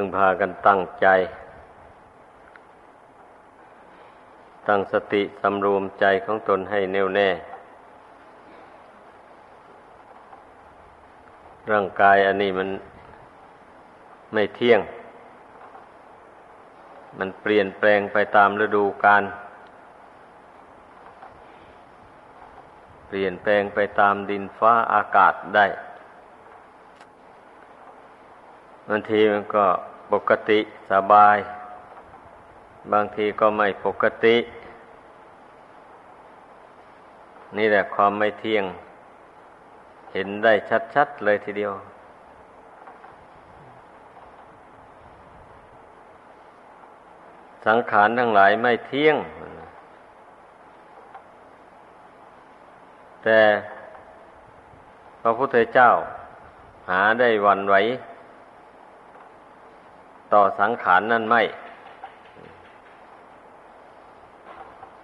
พึงพากันตั้งใจ ตั้งสติสำรวมใจของตนให้แน่วแน่ ร่างกายอันนี้มันไม่เที่ยง มันเปลี่ยนแปลงไปตามฤดูกาล เปลี่ยนแปลงไปตามดินฟ้าอากาศได้ บางทีมันก็ปกติสบาย บางทีก็ไม่ปกติ นี่แหละความไม่เที่ยง เห็นได้ชัด ๆ เลยทีเดียว สังขารทั้งหลายไม่เที่ยง แต่พระพุทธเจ้าหาได้วันไหว ต่อสังขารนั่นไม่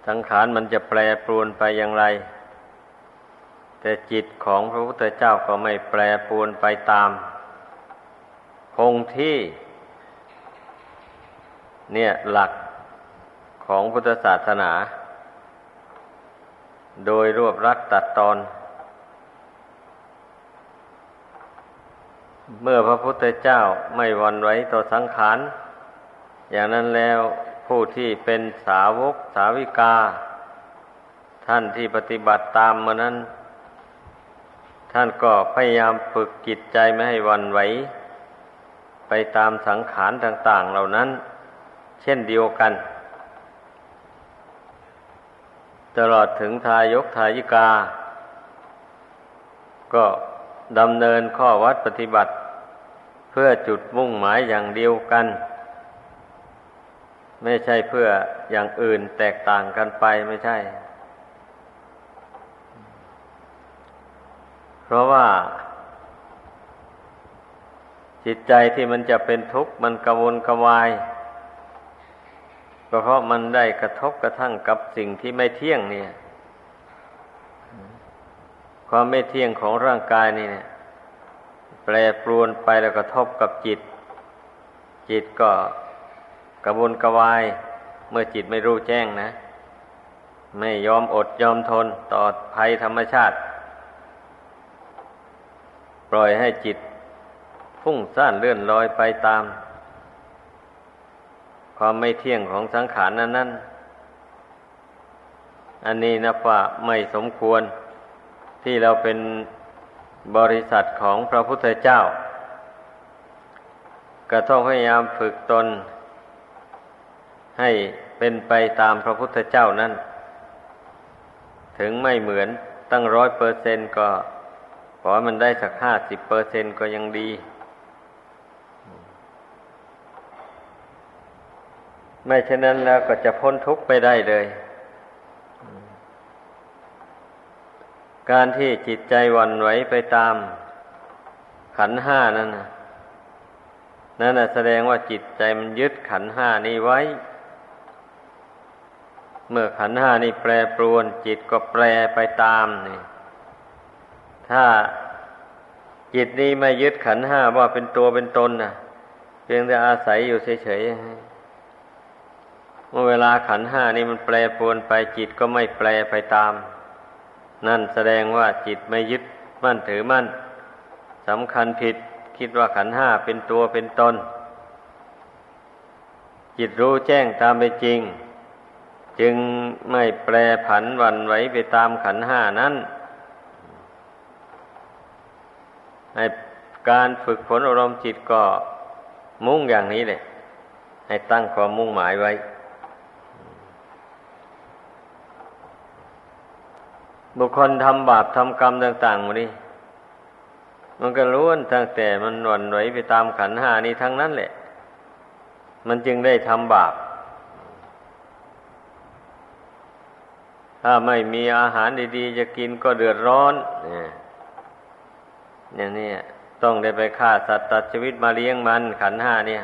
สังขารมันจะแปรปรวนไปอย่างไร แต่จิตของพระพุทธเจ้าก็ไม่แปรปรวนไปตาม คงที่ เนี่ยหลักของพุทธศาสนา โดยรวบรัดตัดตอน เมื่อพระพุทธเจ้าไม่วันไหวต่อสังขาร อย่างนั้นแล้วผู้ที่เป็นสาวกสาวิกา ท่านที่ปฏิบัติตามมานั้น ท่านก็พยายามฝึกจิตใจไม่ให้วันไหว ไปตามสังขารต่าง ๆ เหล่านั้น เช่นเดียวกัน ตลอดถึงทายกทายิกา ก็ ดำเนินข้อวัดปฏิบัติ เพื่อจุดมุ่งหมายอย่างเดียวกัน ไม่ใช่เพื่ออย่างอื่นแตกต่างกันไปไม่ใช่ เพราะว่า จิตใจที่มันจะเป็นทุกข์มันกระวนกระวายก็เพราะมันได้กระทบกระทั่งกับสิ่งที่ไม่เที่ยงเนี่ย ความไม่เที่ยงของร่างกายนี่เนี่ย แปรปรวนไปแล้วกระทบกับจิต จิตก็กระวนกระวาย เมื่อจิตไม่รู้แจ้งนะ ไม่ยอมอดยอมทนต่อภัยธรรมชาติ ปล่อยให้จิตพุ่งซ่านเลื่อนลอยไปตาม ความไม่เที่ยงของสังขารนั้นนั้นอันนี้นับว่าไม่สมควร ที่เราเป็นบริษัทของพระพุทธเจ้า ก็ต้องพยายามฝึกตน ให้เป็นไปตามพระพุทธเจ้านั้นถึงไม่เหมือนตั้งร้อยเปอร์เซนก็ขอมันได้สักห้าสิบเปอร์เซนก็ยังดี ไม่เช่นนั้นแล้วก็จะพ้นทุกข์ไปได้เลย การที่จิตใจวันไหวไปตาม ขันห้านั่นนะนั่นนะแสดงว่าจิตใจมันยึดขันห้านี้ไว้ เมื่อขันห้านี้แปรปรวน จิตก็แปรไปตามนี่ ถ้าจิตนี้ไม่ยึดขันห้าว่าเป็นตัวเป็นตนนะเพียงแต่อาศัยอยู่เฉยๆเมื่อเวลาขันห้านี้มันแปรปรวนไปจิตก็ไม่แปรไปตาม นั่นแสดงว่าจิตไม่ยึดมั่นถือมั่นสำคัญผิด คิดว่าขันห้าเป็นตัวเป็นตน จิตรู้แจ้งตามไปจริง จึงไม่แปรผันวันไหวไปตามขันห้านั้นให้การฝึกฝนอารมณ์จิตก็มุ่งอย่างนี้เลยให้ตั้งความมุ่งหมายไว้ บุคคลทำบาปทำกรรมต่างๆมาดิมันก็ล้วนตั้งแต่มันหวนไหวไปตามขันหานี้ทั้งนั้นแหละ มันจึงได้ทำบาป ถ้าไม่มีอาหารดีๆ จะกินก็เดือดร้อนเนี่ยอย่างนี้ต้องได้ไปฆ่าสัตว์ตัดชีวิตมาเลี้ยงมันขันห้าเนี่ย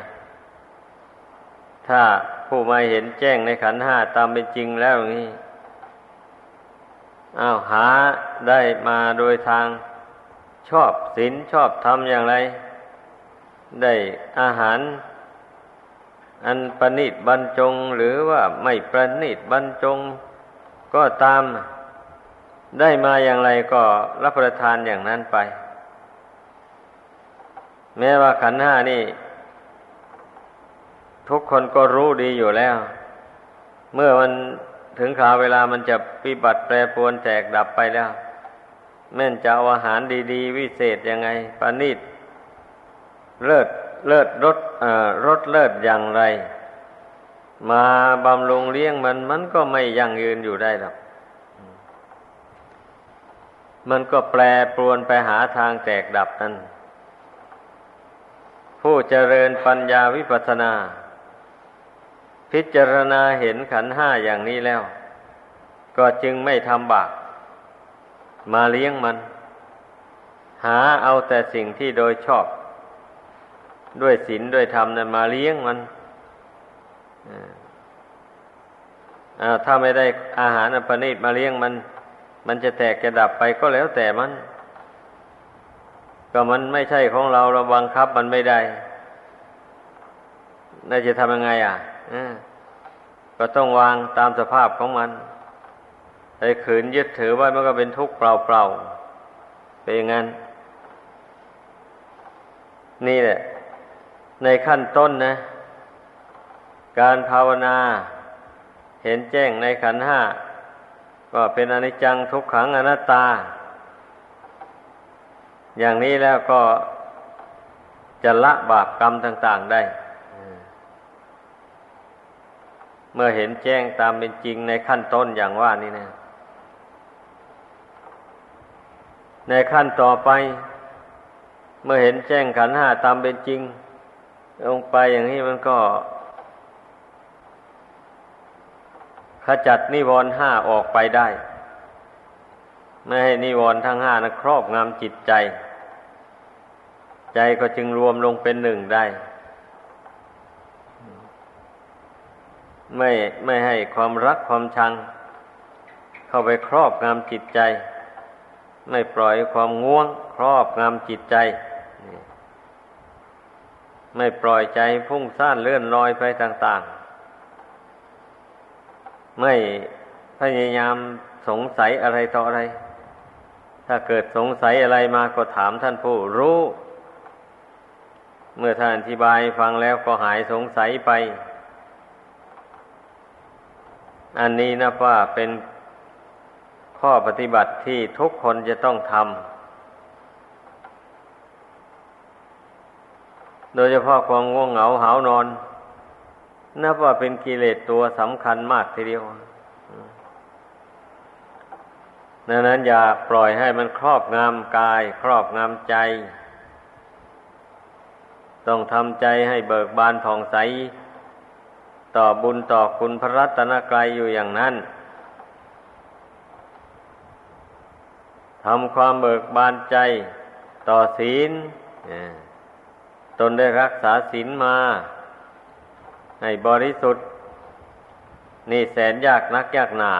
ถ้าผู้มาเห็นแจ้งในขันห้าตามเป็นจริงแล้วอย่างนี้ อ้าวหาได้มาโดยทางชอบศีลชอบทำอย่างไร ได้อาหาร อันประณีตบรรจงหรือว่าไม่ประณีตบรรจง ก็ตามได้มาอย่างไรก็รับประทานอย่างนั้นไป แม้ว่าขันห้านี่ ทุกคนก็รู้ดีอยู่แล้ว เมื่อมัน ถึงข่าวเวลามันจะปิบัติแปรปรวนแตกดับไปแล้ว แม่นจะเอาอาหารดี ๆ วิเศษยังไงปานิดเลิศเลิศรสรสเลิศอย่างไร มาบำรุงเลี้ยงมันมันก็ไม่ยั่งยืนอยู่ได้หรอกมันก็แปรปรวนไปหาทางแตกดับนั้นผู้เจริญปัญญาวิปัสสนา พิจารณาเห็นขันห้าอย่างนี้แล้ว ก็จึงไม่ทำบาปมาเลี้ยงมัน หาเอาแต่สิ่งที่โดยชอบ ด้วยศีลด้วยธรรมนั้นมาเลี้ยงมันถ้าไม่ได้อาหารอภนิตมาเลี้ยงมัน มันจะแตกจะดับไปก็แล้วแต่มัน ก็มันไม่ใช่ของเราเราบังคับมันไม่ได้ น่าจะทำยังไง อะ ก็ต้องวางตามสภาพของมันไอ้ขืนยึดถือไว้มันก็เป็นทุกข์เปล่าๆเป็นอย่างนั้น นี่แหละ ในขั้นต้นนะ การภาวนา เห็นแจ้งในขันห้าก็เป็นอนิจจังทุกขังอนัตตา อย่างนี้แล้วก็จะละบาปกรรมต่าง ๆได้ เมื่อเห็นแจ้งตามเป็นจริงในขั้นต้นอย่างว่านี้นะในขั้นต่อไป เมื่อเห็นแจ้งขันห้าตามเป็นจริง ลงไปอย่างนี้มันก็ขจัดนิวรณ์ห้าออกไปได้ ไม่ให้นิวรณ์ทั้งห้านะครอบงำจิตใจ ใจก็จึงรวมลงเป็นหนึ่งได้ ไม่ไม่ให้ความรักความชัง เข้าไปครอบงำจิตใจ ไม่ปล่อยความง่วงครอบงำจิตใจ ไม่ปล่อยใจพุ่งซ่านเลื่อนลอยไปต่าง ๆ ไม่พยายามสงสัยอะไรต่ออะไร ถ้าเกิดสงสัยอะไรมาก็ถามท่านผู้รู้ เมื่อท่านอธิบายฟังแล้วก็หายสงสัยไป อันนี้นะว่าเป็นข้อปฏิบัติที่ทุกคนจะต้องทำ โดยเฉพาะความง่วงเหงาหานอน นับว่าเป็นกิเลสตัวสำคัญมากทีเดียวดังนั้นอย่าปล่อยให้มันครอบงำกาย ครอบงำใจ ต้องทำใจให้เบิกบานผ่องใส ต่อบุญต่อคุณพระรัตนกรัยอยู่อย่างนั้นทำความเบิกบานใจต่อศีลตนได้รักษาศีลมา ให้บริสุทธิ์ นี่แสนยากนักยากหนา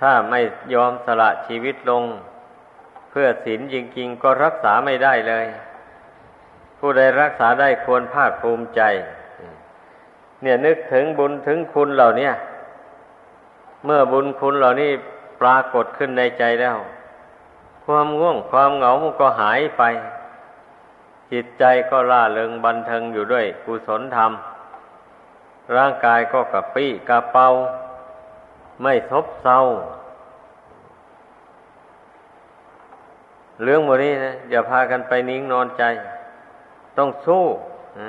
ถ้าไม่ยอมสละชีวิตลง เพื่อศีลจริงๆ ก็รักษาไม่ได้เลย ผู้ใดรักษาได้ควรภาคภูมิใจ เนี่ยนึกถึงบุญถึงคุณเหล่านี้เมื่อบุญคุณเหล่านี้ปรากฏขึ้นในใจแล้ว ความง่วงความเหงามก็หายไป จิตใจก็ล่าเริงบันเทิงอยู่ด้วยกุศลธรรม ร่างกายก็กระปี้กระเป๋าไม่ทบเศร้าเรื่องโมนี้นะอย่าพากันไปนิ่งนอนใจ ต้องสู้อ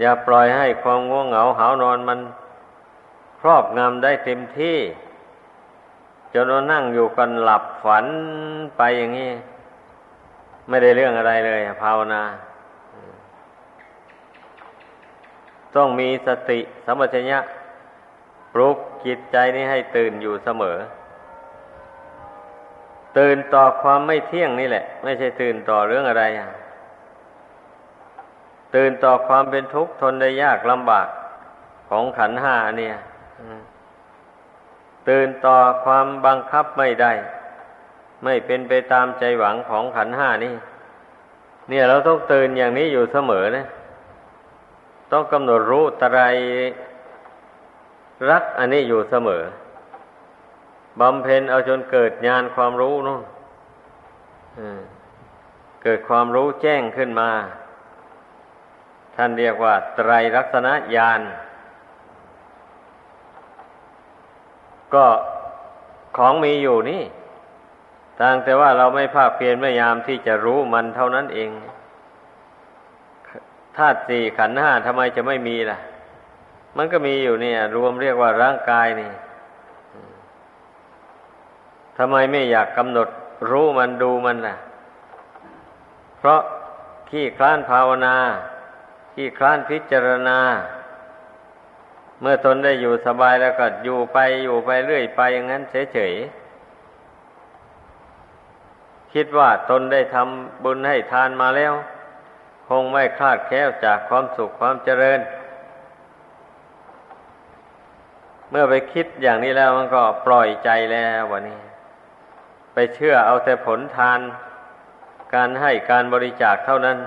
อย่าปล่อยให้ความง่วงเหงาหานอนมันครอบงำได้เต็มที่ จนเรานั่งอยู่กันหลับฝันไปอย่างนี้ ไม่ได้เรื่องอะไรเลยภาวนา ต้องมีสติสัมปชัญญะปลุกจิตใจนี้ให้ตื่นอยู่เสมอ ตื่นต่อความไม่เที่ยงนี่แหละ ไม่ใช่ตื่นต่อเรื่องอะไร ตื่นต่อความเป็นทุกข์ทนได้ยากลำบากของขันห้าเนี่ยตื่นต่อความบังคับไม่ได้ ไม่เป็นไปตามใจหวังของขันห้านี่ เนี่ยเราต้องตื่นอย่างนี้อยู่เสมอนะต้องกำหนดรู้ตรายรักอันนี้อยู่เสมอบำเพ็ญเอาจนเกิดญาณความรู้นู่นเกิดความรู้แจ้งขึ้นมา ท่านเรียกว่า ไตรลักษณญาณก็ของมีอยู่นี่ต่างแต่ว่าเราไม่ภาคเพียรไม่ยามที่จะรู้มันเท่านั้นเองธาตุสี่ขันห้าทำไมจะไม่มีล่ะ มันก็มีอยู่เนี่ย รวมเรียกว่าร่างกายนี่ทำไมไม่อยากกำหนดรู้มันดูมันล่ะ เพราะขี้คลานภาวนา ขี้คลานพิจารณา เมื่อตนได้อยู่สบายแล้วก็อยู่ไปอยู่ไปเรื่อยไปอย่างนั้นเฉยๆคิดว่าตนได้ทำบุญให้ทานมาแล้ว คงไม่คลาดแคล้วจากความสุขความเจริญ เมื่อไปคิดอย่างนี้แล้วมันก็ปล่อยใจแล้ววันนี้ ไปเชื่อเอาแต่ผลทาน การให้การบริจาคเท่านั้น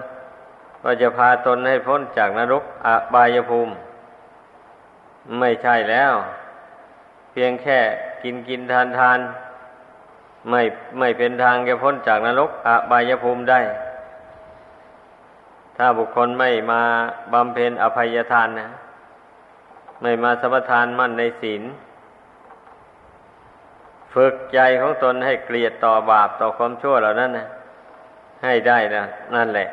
ว่าจะพาตนให้พ้นจากนรกอบายภูมิ ไม่ใช่แล้ว เพียงแค่กินกินทานทานไม่ไม่เป็นทางจะพ้นจากนรกอบายภูมิได้ ถ้าบุคคลไม่มาบำเพ็ญอภัยทานนะไม่มาสมทานมั่นในศีลฝึกใจของตนให้เกลียดต่อบาปต่อความชั่วเหล่านั้นนะให้ได้นะนั่นแหละ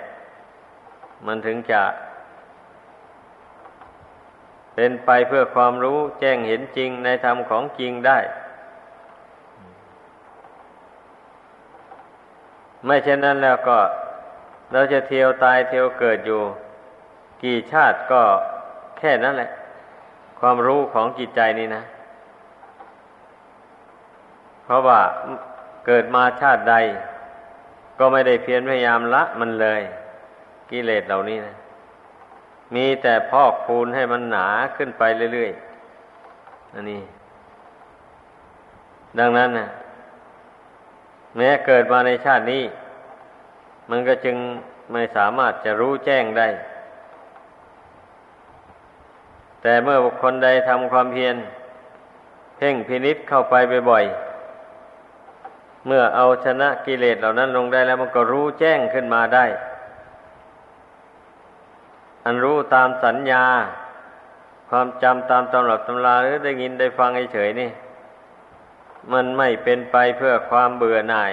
มันถึงจะ เป็นไปเพื่อความรู้แจ้งเห็นจริงในธรรมของจริงได้ ไม่เช่นนั้นแล้วก็ เราจะเที่ยวตายเที่ยวเกิดอยู่ กี่ชาติก็แค่นั้นแหละ ความรู้ของจิตใจนี่นะ เพราะว่าเกิดมาชาติใด ก็ไม่ได้เพียรพยายามละมันเลย กิเลสเหล่านี้นะมีแต่พอกพูนให้มันหนาขึ้นไปเรื่อยๆอันนี้ ดังนั้นนะแม้เกิดมาในชาตินี้ มันก็จึงไม่สามารถจะรู้แจ้งได้ แต่เมื่อบุคคลใดทำความเพียร เพ่งพินิษเข้าไปบ่อยๆเมื่อเอาชนะกิเลสเหล่านั้นลงได้แล้วมันก็รู้แจ้งขึ้นมาได้ อันรู้ตามสัญญา ความจำตามตำรับตำราหรือได้ยินได้ฟังเฉยๆนี่ มันไม่เป็นไปเพื่อความเบื่อหน่าย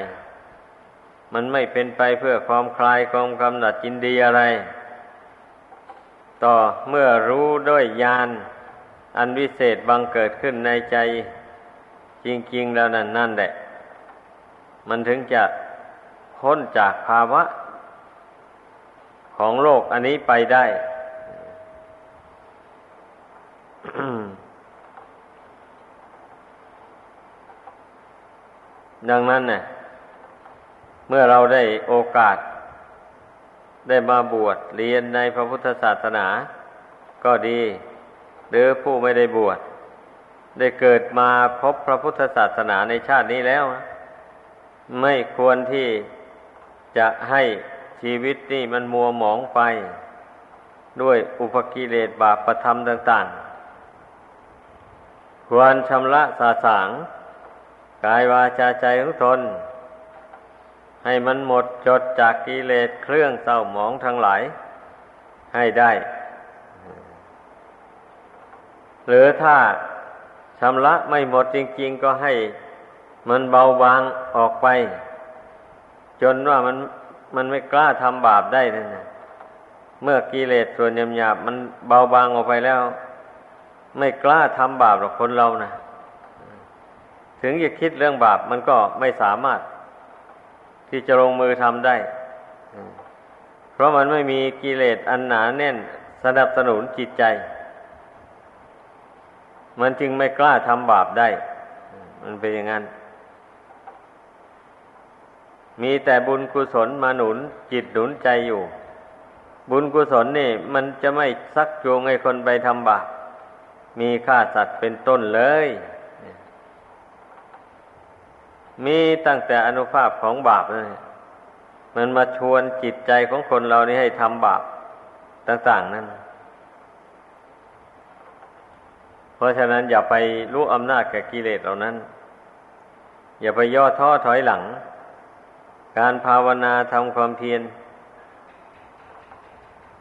มันไม่เป็นไปเพื่อความคลายความกำหนัดจินดีอะไร ต่อเมื่อรู้ด้วยญาณอันวิเศษบังเกิดขึ้นในใจ จริง ๆ แล้วนั่นนั่นแหละ มันถึงจะพ้นจากภาวะ ของโลกอันนี้ไปได้ ดังนั้นเนี่ยเมื่อเราได้โอกาส ได้มาบวชเรียนในพระพุทธศาสนา ก็ดีหรือผู้ไม่ได้บวช ได้เกิดมาพบพระพุทธศาสนาในชาตินี้แล้ว ไม่ควรที่จะให้ ชีวิตนี่มันมัวหมองไป ด้วยอุปกิเลสบาปประธรรมต่าง ๆ ควรชำระสาสาง กายวาจาใจของตนให้มันหมดจดจากกิเลสเครื่องเศร้าหมองทั้งหลาย ให้ได้ หรือถ้าชำระไม่หมดจริง ๆ ก็ให้มันเบาบางออกไป จนว่ามัน มันไม่กล้าทำบาปได้นั่นนะเมื่อกิเลสส่วนหยาบๆมันเบาบางออกไปแล้ว ไม่กล้าทำบาปหรอกคนเรานะถึงจะคิดเรื่องบาปมันก็ไม่สามารถ ที่จะลงมือทำได้ เพราะมันไม่มีกิเลสอันหนาแน่นสนับสนุนจิตใจ มันจึงไม่กล้าทำบาปได้ มันเป็นอย่างนั้น มีแต่บุญกุศลมาหนุนจิตหนุนใจอยู่ บุญกุศลนี่ มันจะไม่ซักจูงให้คนไปทำบาปมีฆ่าสัตว์เป็นต้นเลย มีตั้งแต่อนุภาพของบาปเลยมันมาชวนจิตใจของคนเรานี่ให้ทำบาปต่าง ๆ นั่น เพราะฉะนั้นอย่าไปรู้อำนาจแก่กิเลสเหล่านั้น อย่าไปย่อท้อถอยหลัง การภาวนาทำความเพียร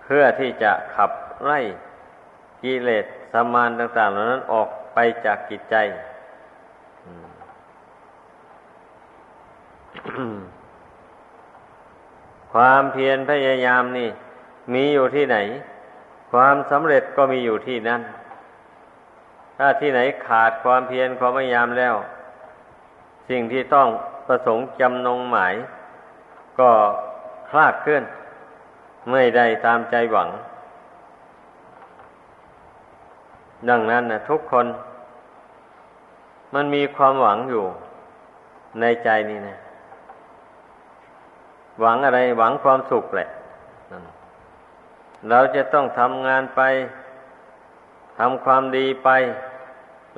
เพื่อที่จะขับไล่กิเลสสมานต่างๆเหล่านั้นออกไปจากกิจใจ ความเพียรพยายามนี่ มีอยู่ที่ไหน ความสำเร็จก็มีอยู่ที่นั่น ถ้าที่ไหนขาดความเพียรความพยายามแล้ว สิ่งที่ต้องประสงค์จำนงหมาย ก็คลาดเคลื่อน ไม่ได้ตามใจหวัง ดังนั้นนะทุกคน มันมีความหวังอยู่ในใจนี่นะ หวังอะไรหวังความสุขแหละเราจะต้องทำงานไปทำความดีไป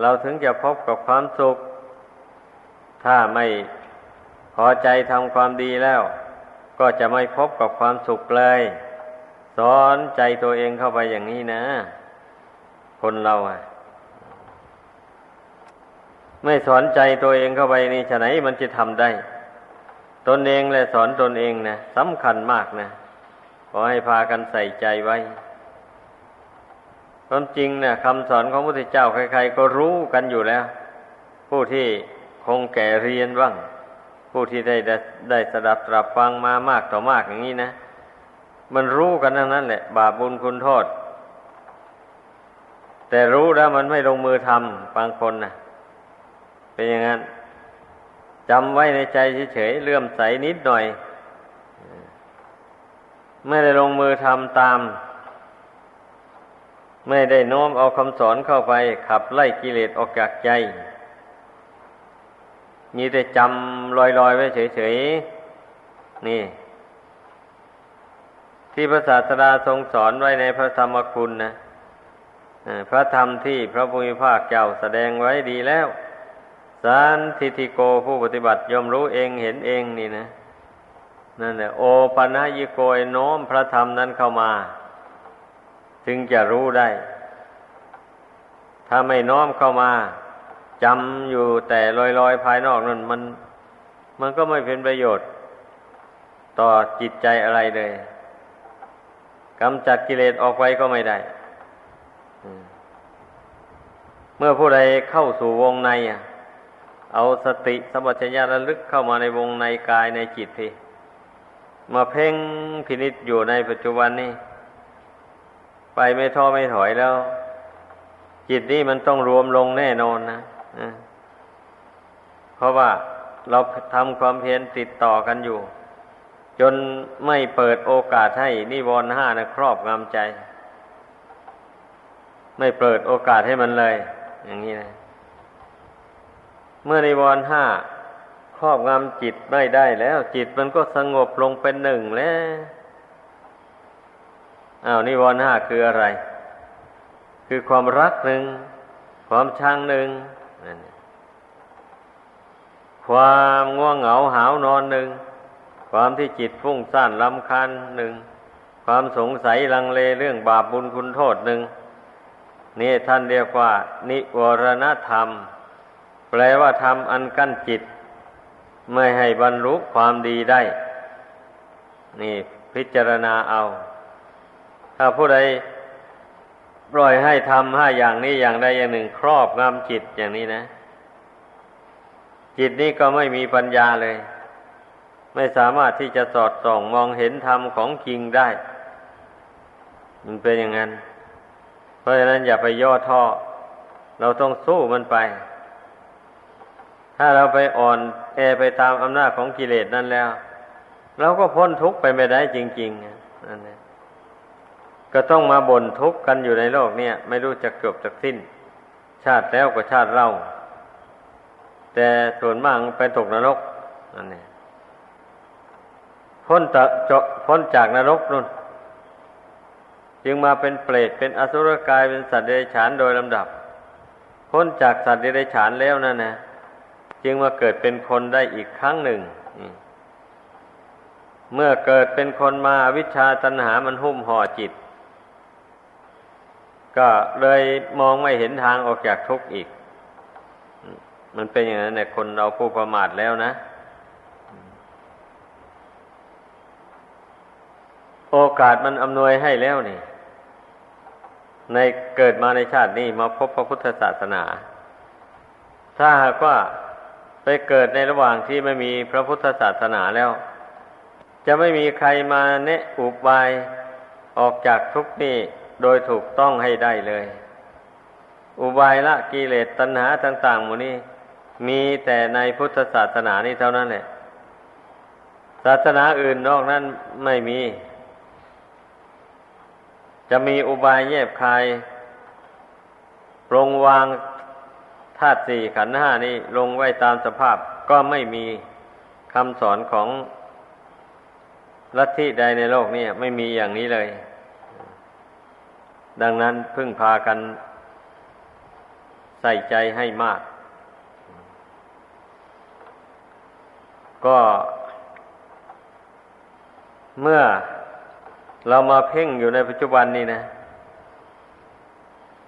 เราถึงจะพบกับความสุข ถ้าไม่พอใจทำความดีแล้ว ก็จะไม่พบกับความสุขเลย สอนใจตัวเองเข้าไปอย่างนี้นะ คนเราอะ ไม่สอนใจตัวเองเข้าไปนี่ฉะไหนมันจะทำได้ ตนเองและสอนตนเองนะสำคัญมากนะขอให้พากันใส่ใจไว้ความจริงนะคำสอนของพระพุทธเจ้าใครๆก็รู้กันอยู่แล้ว ผู้ที่คงแก่เรียนบ้าง ผู้ที่ได้ได้ได้สดับตรับฟังมามากต่อมากอย่างนี้นะ มันรู้กันทั้งนั้นแหละ บาปบุญคุณโทษ แต่รู้แล้วมันไม่ลงมือทำบางคนนะเป็นอย่างนั้นจำไว้ในใจเฉยๆเลื่อมใสนิดหน่อย ไม่ได้ลงมือทำตาม ไม่ได้โน้มเอาคำสอนเข้าไป ขับไล่กิเลสออกจากใจ มีแต่จำลอยๆไว้เฉยๆ นี่ ที่พระศาสดาทรงสอนไว้ในพระธรรมคุณนะพระธรรมที่พระพุทธภาคเจ้าแสดงไว้ดีแล้ว สารทิติโกผู้ปฏิบัติย่อมรู้เองเห็นเองนี่นะนั่นแหละโอปัญญิโกยโน้มพระธรรมนั้นเข้ามา จึงจะรู้ได้ ถ้าไม่น้อมเข้ามา จำอยู่แต่ลอยๆภายนอกนั่นมัน มันก็ไม่เป็นประโยชน์ ต่อจิตใจอะไรเลยกำจัดกิเลสออกไปก็ไม่ได้ เมื่อผู้ใดเข้าสู่วงในเอาสติสมัชัญญาระลึกเข้ามาในวงในกายในจิตพี่มาเพ่งพินิษอยู่ในปัจจุบันนี้ไปไม่ท้อไม่ถอยแล้ว จิตนี้มันต้องรวมลงแน่นอนนะ เพราะว่าเราทำความเพียรติดต่อกันอยู่ จนไม่เปิดโอกาสให้นิวรณ์ห้านะครอบงำใจ ไม่เปิดโอกาสให้มันเลย อย่างนี้นะเมื่อนิวรณ์ห้าครอบงำจิตไม่ได้แล้ว จิตมันก็สงบลงเป็นหนึ่งแล้วอ้าวนิวรณ์ห้าคืออะไร คือความรักหนึ่ง ความชังหนึ่ง ความง่วงเหงาหาวนอนหนึ่ง ความที่จิตฟุ้งซ่านลำคาญหนึ่ง ความสงสัยลังเลเรื่องบาปบุญคุณโทษหนึ่งนี่ท่านเรียกว่า นิวรณธรรม แปลว่าธรรมอันกั้นจิต ไม่ให้บรรลุความดีได้ นี่พิจารณาเอา ถ้าผู้ใด ปล่อยให้ทำห้าอย่างนี้อย่างใดอย่างหนึ่งครอบงำจิตอย่างนี้นะ จิตนี้ก็ไม่มีปัญญาเลย ไม่สามารถที่จะสอดส่องมองเห็นธรรมของจริงได้ มันเป็นอย่างนั้น เพราะฉะนั้นอย่าไปย่อท้อเราต้องสู้มันไป ถ้าเราไปอ่อนแอไปตามอำนาจของกิเลสนั่นแล้ว เราก็พ้นทุกข์ไปไม่ได้จริงๆนั่นแหละ ก็ต้องมาบ่นทุกข์กันอยู่ในโลกเนี่ย ไม่รู้จะเกือบจะสิ้น ชาติแล้วก็ชาติเราแต่ส่วนมากไปตกนรกนั่นเองพ้นตะจพ้นจากนรกนู่น จึงมาเป็นเปรตเป็นอสุรกายเป็นสัตว์เดรัจฉานโดยลำดับ พ้นจากสัตว์เดรัจฉานแล้วนั่นนะจึงมาเกิดเป็นคนได้อีกครั้งหนึ่งเมื่อเกิดเป็นคนมาวิชาตัณหามันหุ้มห่อจิต ก็เลยมองไม่เห็นทางออกจากทุกข์อีก มันเป็นอย่างนั้นเนี่ยคนเราผู้ประมาทแล้วนะ โอกาสมันอำนวยให้แล้วนี่ ในเกิดมาในชาตินี้มาพบพระพุทธศาสนา ถ้าหากว่าไปเกิดในระหว่างที่ไม่มีพระพุทธศาสนาแล้ว จะไม่มีใครมาแนะอุบายออกจากทุกข์นี้ โดยถูกต้องให้ได้เลย อุบายละกิเลสตัณหาต่างๆหมดนี้ มีแต่ในพุทธศาสนานี้เท่านั้นแหละศาสนาอื่นนอกนั้นไม่มี จะมีอุบายแยบคายปรงวางธาตุสี่ขันห้านี้ลงไว้ตามสภาพก็ไม่มีคำสอนของลัทธิใดในโลกนี้ไม่มีอย่างนี้เลย ดังนั้นพึ่งพากันใส่ใจให้มาก ก็ เมื่อเรามาเพ่งอยู่ในปัจจุบันนี้นะ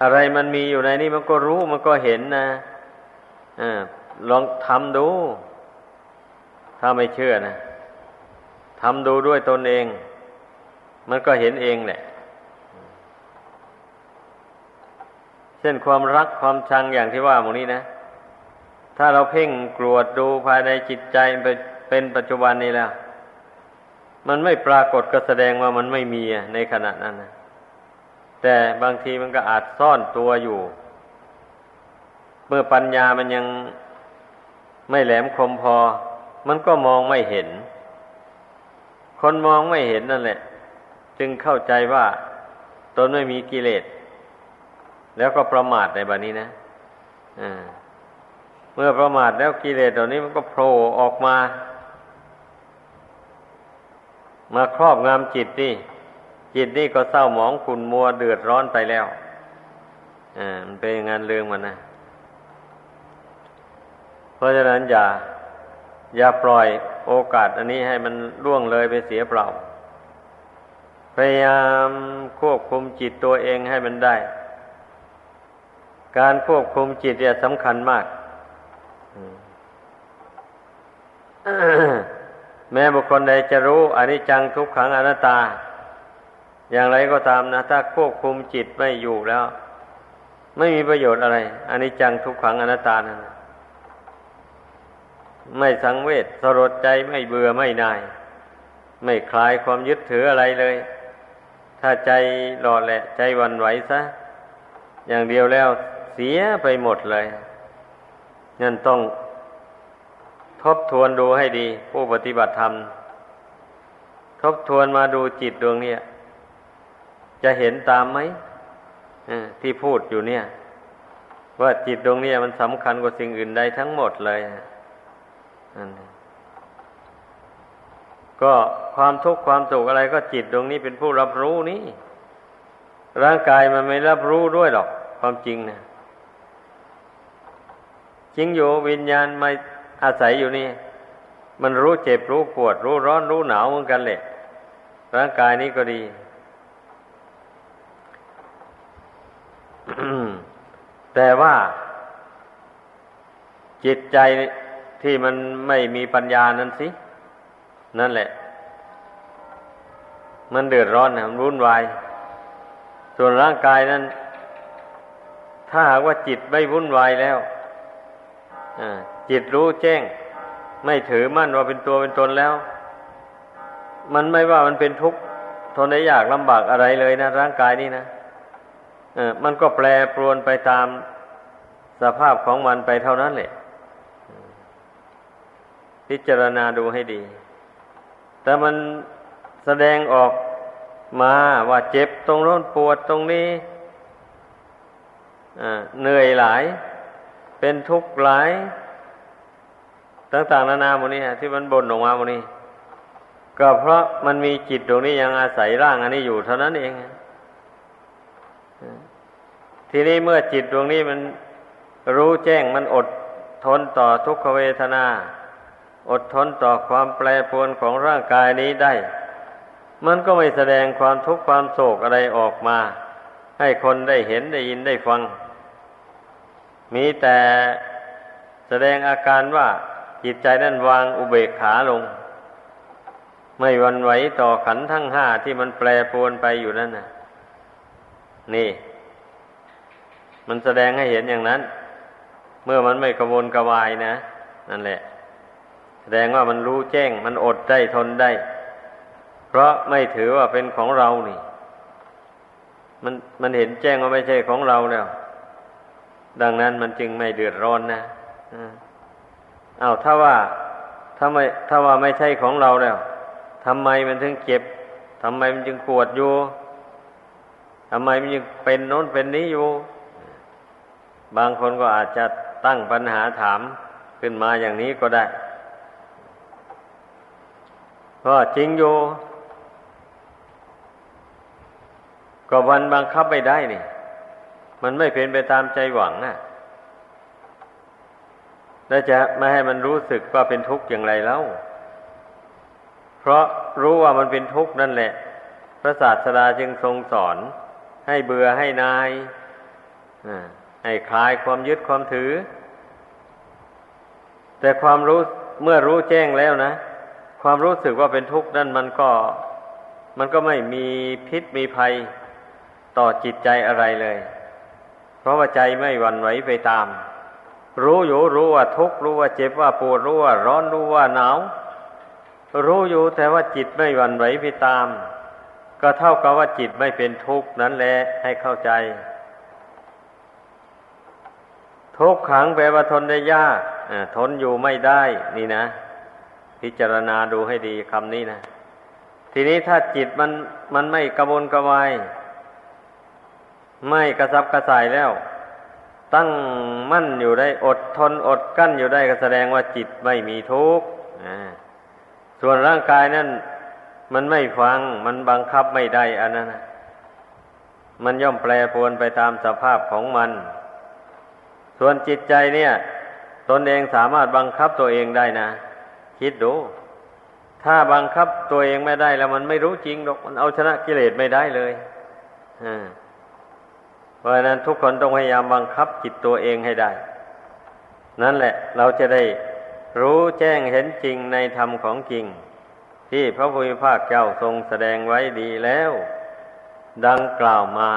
อะไรมันมีอยู่ในนี้มันก็รู้มันก็เห็นนะอลองทำดู ถ้าไม่เชื่อนะทำดูด้วยตนเอง มันก็เห็นเองแหละ เช่นความรักความชังอย่างที่ว่าหมนี้นะ ถ้าเราเพ่งกรวดดูภายในจิตใจเป็นปัจจุบันนี้แล้ว มันไม่ปรากฏก็แสดงว่ามันไม่มีในขณะนั้นนะแต่บางทีมันก็อาจซ่อนตัวอยู่ เมื่อปัญญามันยังไม่แหลมคมพอ มันก็มองไม่เห็น คนมองไม่เห็นนั่นแหละ จึงเข้าใจว่า ตนไม่มีกิเลส แล้วก็ประมาทในบัดนี้นะเมื่อประมาทแล้วกิเลสตัวนี้มันก็โผล่ออกมา มาครอบงำจิตนี่จิตนี่ก็เศร้าหมองขุ่นมัวเดือดร้อนไปแล้วอ่ามันเป็นงานเรื่องมันนะเพราะฉะนั้นอย่า อย่าปล่อยโอกาสอันนี้ให้มันล่วงเลยไปเสียเปล่า พยายามควบคุมจิตตัวเองให้มันได้ การควบคุมจิตเนี่ยสำคัญมาก แม้บุคคลใดจะรู้อนิจจังทุกขังอนัตตา อย่างไรก็ตามนะ ถ้าควบคุมจิตไม่อยู่แล้ว ไม่มีประโยชน์อะไรอนนี้จังทุกขังอนัตตานั้นไม่สังเวชสลดใจไม่เบื่อไม่นาย ไม่คลายความยึดถืออะไรเลย ถ้าใจหล่อแหละ ใจวันไหวซะอย่างเดียวแล้ว สียไปหมดเลยนั่นต้องทบทวนดูให้ดี ผู้ปฏิบัติธรรม ทบทวนมาดูจิตดวงนี้จะเห็นตามไหมที่พูดอยู่เนี่ย ว่าจิตดวงนี้มันสำคัญกว่าสิ่งอื่นใดทั้งหมดเลยก็ความทุกข์ความสุขอะไรก็จิตดวงนี้เป็นผู้รับรู้นี่ร่างกายมันไม่รับรู้ด้วยหรอก ความจริงนะ จริงอยู่วิญญาณมาอาศัยอยู่นี่ มันรู้เจ็บรู้ปวด รู้ร้อนรู้หนาวเหมือนกันแหละร่างกายนี้ก็ดีแต่ว่า จิตใจที่มันไม่มีปัญญานั้นสิ นั่นแหละ มันเดือดร้อนมันวุ่นวาย ส่วนร่างกายนั้น ถ้าหากว่าจิตไม่วุ่นวายแล้ว จิตรู้แจ้ง ไม่ถือมั่นว่าเป็นตัวเป็นตนแล้ว มันไม่ว่ามันเป็นทุกข์ทนได้ยากลำบากอะไรเลยนะ ร่างกายนี้นะมันก็แปรปรวนไปตามสภาพของมันไปเท่านั้นแหละพิจารณาดูให้ดี แต่มันแสดงออกมาว่าเจ็บตรงโน้นปวดตรงนี้เหนื่อยหลาย เป็นทุกข์หลาย ต่างๆนานาโมนี้ที่มันบ่นออกมาโมนี้ก็เพราะมันมีจิตตรงนี้ยังอาศัยร่างอันนี้อยู่เท่านั้นเอง ทีนี้เมื่อจิตดวงนี้มันรู้แจ้งมันอดทนต่อทุกขเวทนา อดทนต่อความแปรปรวนของร่างกายนี้ได้ มันก็ไม่แสดงความทุกข์ความโศกอะไรออกมา ให้คนได้เห็นได้ยินได้ฟัง มีแต่แสดงอาการว่าจิตใจนั้นวางอุเบกขาลง ไม่วันไหวต่อขันทั้งห้าที่มันแปรปรวนไปอยู่นั่นน่ะ นี่ มันแสดงให้เห็นอย่างนั้น เมื่อมันไม่กระวนกระวายนะนั่นแหละ แสดงว่ามันรู้แจ้ง มันอดได้ทนได้ เพราะไม่ถือว่าเป็นของเรานี่ มันมันเห็นแจ้งว่าไม่ใช่ของเราแล้ว ดังนั้นมันจึงไม่เดือดร้อนนะอ้าวถ้าว่าถ้าไม่ถ้าว่าไม่ใช่ของเราแล้วทำไมมันถึงเจ็บทำไมมันจึงปวดอยู่ทำไมมันยังเป็นโน้นเป็นนี้อยู่ บางคนก็อาจจะตั้งปัญหาถามขึ้นมาอย่างนี้ก็ได้เพราะจริงอยู่ ก็วันบังคับไม่ได้นี่ มันไม่เป็นไปตามใจหวังน่ะแล้วจะไม่ให้มันรู้สึกว่าเป็นทุกข์อย่างไรแล้ว เพราะรู้ว่ามันเป็นทุกข์นั่นแหละ พระศาสดาจึงทรงสอน ให้เบื่อให้นายให้คลายความยึดความถือ แต่ความรู้เมื่อรู้แจ้งแล้วนะ ความรู้สึกว่าเป็นทุกข์นั่นมันก็ มันก็ไม่มีพิษมีภัยต่อจิตใจอะไรเลย เพราะว่าใจไม่หวั่นไหวไปตาม รู้อยู่รู้ว่าทุกข์รู้ว่าเจ็บว่าปวดรู้ว่าร้อนรู้ว่าหนาวรู้อยู่แต่ว่าจิตไม่หวั่นไหวไปตาม ก็เท่ากับว่าจิตไม่เป็นทุกข์นั้นแหละให้เข้าใจ ทุกขังแปลว่าทนได้ยากทนอยู่ไม่ได้ นี่นะ พิจารณาดูให้ดีคำนี้นะ ทีนี้ถ้าจิตมันมันไม่กระวนกระวาย ไม่กระซับกระส่ายแล้ว ตั้งมั่นอยู่ได้อดทนอดกั้นอยู่ได้ก็แสดงว่าจิตไม่มีทุกข์ส่วนร่างกายนั่นมันไม่ฟัง มันบังคับไม่ได้อันนั้นมันย่อมแปรปรวนไปตามสภาพของมัน ส่วนจิตใจเนี่ย ตนเองสามารถบังคับตัวเองได้นะ คิดดู ถ้าบังคับตัวเองไม่ได้แล้วมันไม่รู้จริงหรอก มันเอาชนะกิเลสไม่ได้เลย อ่า เพราะฉะนั้นทุกคนต้องพยายามบังคับจิตตัวเองให้ได้ นั่นแหละเราจะได้รู้แจ้งเห็นจริงในธรรมของจริง ที่พระพุทธภาคเจ้าทรงแสดงไว้ดีแล้ว ดังกล่าวมา